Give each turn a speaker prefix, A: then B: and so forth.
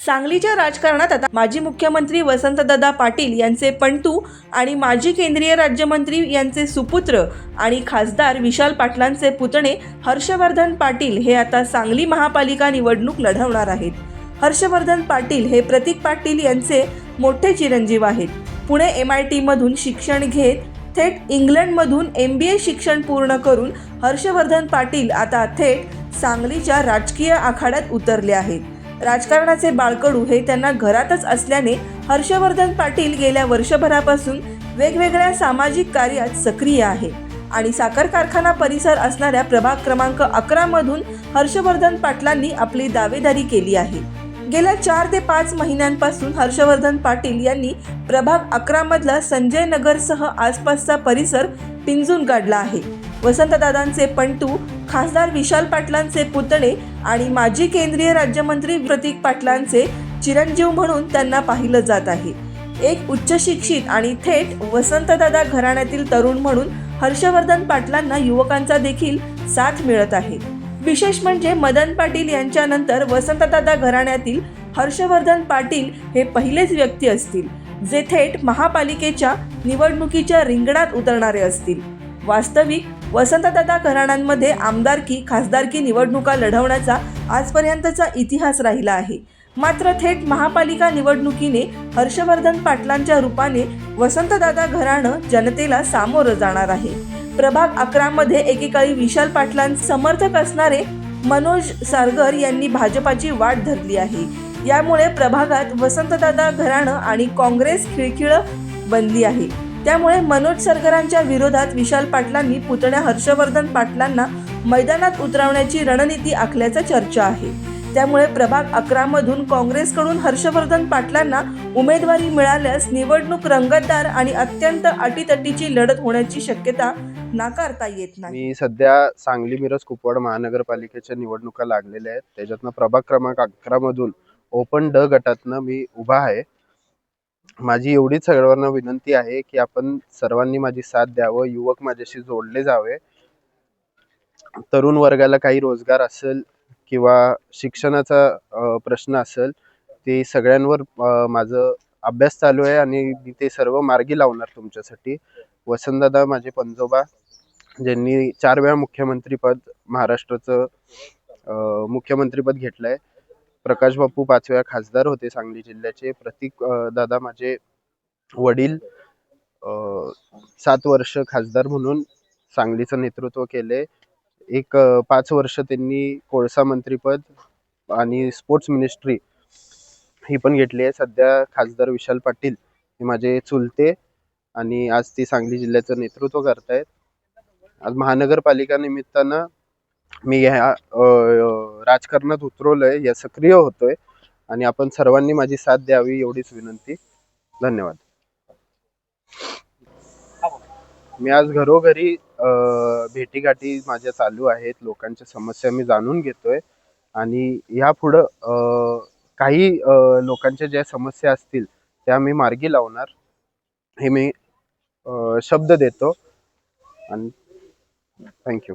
A: सांगलीच्या राजकारणात आता माजी मुख्यमंत्री वसंतदादा पाटील यांचे पंटू आणि माजी केंद्रीय राज्यमंत्री यांचे सुपुत्र आणि खासदार विशाल पाटलांचे पुतणे हर्षवर्धन पाटील हे आता सांगली महापालिका निवडणूक लढवणार आहेत. हर्षवर्धन पाटील हे प्रतीक पाटील यांचे मोठे चिरंजीव आहेत. पुणे एम आय टीमधून शिक्षण घेत थेट इंग्लंडमधून एम बी ए शिक्षण पूर्ण करून हर्षवर्धन पाटील आता थेट सांगलीच्या राजकीय आखाड्यात उतरले आहेत. राजकारणाचे बाळकडू हे त्यांना घरातच असल्याने हर्षवर्धन पाटील गेल्या वर्षभरापासून वेगवेगळ्या सामाजिक कार्यात सक्रिय आहे. आणि साखर कारखाना परिसर असणाऱ्या प्रभाग क्रमांक अकरामधून हर्षवर्धन पाटलांनी आपली दावेदारी केली आहे. गेल्या चार ते पाच महिन्यांपासून हर्षवर्धन पाटील यांनी प्रभाग अकरामधला संजय नगरसह आसपासचा परिसर पिंजून काढला आहे. वसंतदादांचे पंटू खासदार विशाल पाटलांचे पुतणे आणि माजी केंद्रीय राज्यमंत्री प्रतीक पाटलांचे चिरंजीव म्हणून त्यांना पाहिलं जात आहे. एक उच्च शिक्षित आणि थेट वसंतदादा घराण्यातील तरुण म्हणून हर्षवर्धन पाटलांना युवकांचा देखील साथ मिळत आहे. विशेष म्हणजे मदन पाटील यांच्यानंतर वसंतदादा घराण्यातील हर्षवर्धन पाटील हे पहिलेच व्यक्ती असतील जे थेट महापालिकेच्या निवडणुकीच्या रिंगणात उतरणारे असतील. वास्तविक वसंतदादा घराण्यांमध्ये आमदारकी खासदारकी निवडणुका लढवण्याचा आजपर्यंतचा इतिहास राहिला आहे. मात्र थेट महापालिका निवडणुकीने हर्षवर्धन पाटलांच्या रूपाने वसंतदादा घराणं जनतेला सामोरं जाणार आहे. प्रभाग अकरामध्ये एकेकाळी विशाल पाटलांचे समर्थक असणारे मनोज सारगर यांनी भाजपाची वाट धरली आहे. यामुळे प्रभागात वसंतदादा घराणं आणि काँग्रेस खिळखिळं बनली आहे. त्यामुळे मनोज सरकारांच्या विरोधात विशाल पाटलांनी पुतण्या हर्षवर्धन पाटलांना मैदानात उतरवण्याची रणनीती आखल्याचा चर्चा आहे. त्यामुळे प्रभाग अकरामधून काँग्रेसकडून हर्षवर्धन पाटलांना उमेदवारी मिळाल्यास निवडणूक रंगतदार आणि अत्यंत अटीतटीची लढत होण्याची शक्यता नाकारता येत नाही.
B: मी सध्या सांगली मिरज कुपवाड महानगरपालिकेच्या निवडणुका लागलेल्या आहेत. त्याच्यातनं प्रभाग क्रमांक अकरा मधून ओपन ड गटातनं मी उभा आहे. माझी एवढीच सर्वांना विनंती आहे की आपण सर्वांनी माझी साथ द्यावं युवक माझ्याशी जोडले जावे. तरुण वर्गाला काही रोजगार असेल किंवा शिक्षणाचा प्रश्न असेल ते सगळ्यांवर माझं अभ्यास चालू आहे आणि मी ते सर्व मार्गी लावणार तुमच्यासाठी. वसंतदादा माझे पंजोबा ज्यांनी चार वेळा मुख्यमंत्रीपद महाराष्ट्राचं मुख्यमंत्रीपद घेतलं आहे प्रकाश बापू पाच वेळा खासदार होते सांगली जिल्ह्याचे. प्रतीक दादा माझे वडील सात वर्ष खासदार म्हणून सांगलीचं नेतृत्व केले. एक पाच वर्ष त्यांनी कोळसा मंत्रीपद आणि स्पोर्ट्स मिनिस्ट्री ही पण घेतली आहे. सध्या खासदार विशाल पाटील हे माझे चुलते आणि आज ते सांगली जिल्ह्याचं नेतृत्व करतायत. आज महानगरपालिका निमित्तानं मी ह्या राजकारणात उतरवलंय या सक्रिय होतोय. आणि आपण सर्वांनी माझी साथ द्यावी एवढीच विनंती. धन्यवाद. मी आज घरोघरी भेटीगाठी माझ्या चालू आहेत. लोकांच्या समस्या मी जाणून घेतोय. आणि यापुढं पुढं काही लोकांच्या ज्या समस्या असतील त्या मी मार्गी लावणार. हे मी शब्द देतो. आणि थँक्यू.